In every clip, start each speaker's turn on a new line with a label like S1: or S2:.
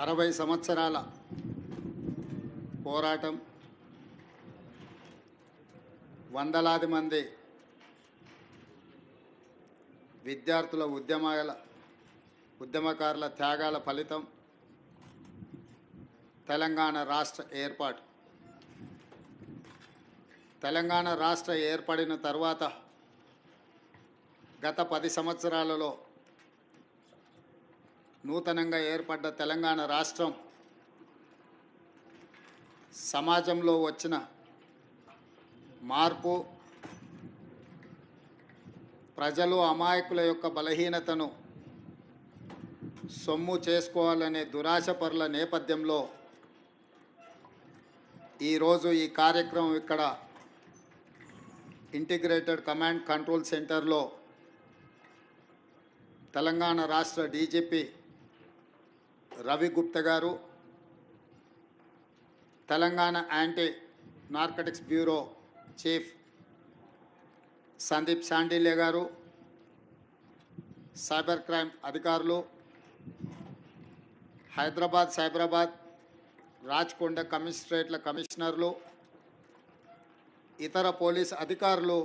S1: అరవై సంవత్సరాల పోరాటం. వందలాది మంది విద్యార్థుల ఉద్యమాల ఉద్యమకారుల త్యాగాల ఫలితం తెలంగాణ రాష్ట్ర ఏర్పాటు. తెలంగాణ రాష్ట్ర ఏర్పడిన తర్వాత గత పది సంవత్సరాలలో నూతనంగా ఏర్పడ్డ తెలంగాణ రాష్ట్రం సమాజంలో వచ్చిన మార్పు ప్రజలు అమాయకుల యొక్క బలహీనతను సొమ్ము చేసుకోవాలనే దురాశపరుల నేపథ్యంలో ఈరోజు ఈ కార్యక్రమం ఇక్కడ ఇంటిగ్రేటెడ్ కమాండ్ కంట్రోల్ సెంటర్లో తెలంగాణ రాష్ట్ర DGP Ravi Gupta garu Telangana anti narcotics bureau chief Sandeep Shandilya garu cyber crime అధికారులు హైదరాబాద్ సైబరాబాద్ రాచకొండ కమిషనరేట్ల కమిషనర్లు ఇతర పోలీస్ అధికారులు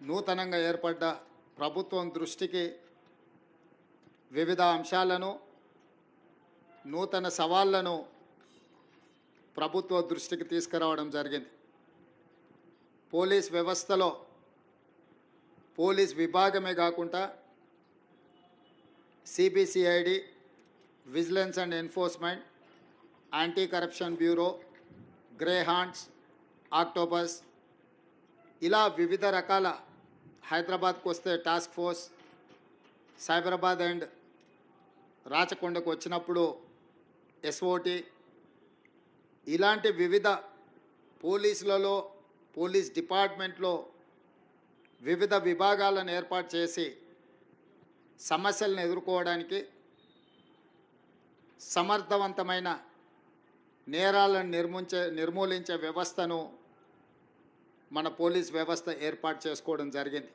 S1: నూతనంగా ఏర్పడ్డ ప్రభుత్వం దృష్టికి వివిధ అంశాలను నూతన సవాళ్ళను ప్రభుత్వ దృష్టికి తీసుకురావడం జరిగింది. పోలీస్ వ్యవస్థలో పోలీస్ విభాగమే కాకుండా CBCID vigilance and enforcement anti corruption bureau greyhounds octopus ఇలా వివిధ రకాల హైదరాబాద్కు వస్తే టాస్క్ ఫోర్స్ సైబరాబాద్ అండ్ రాచకొండకు వచ్చినప్పుడు ఎస్ఓటి ఇలాంటి వివిధ పోలీసులలో పోలీస్ డిపార్ట్మెంట్లో వివిధ విభాగాలను ఏర్పాటు చేసి సమస్యలను ఎదుర్కోవడానికి సమర్థవంతమైన నేరాలను నిర్మించే నిర్మూలించే వ్యవస్థను మన పోలీస్ వ్యవస్థ ఏర్పాటు చేసుకోవడం జరిగింది.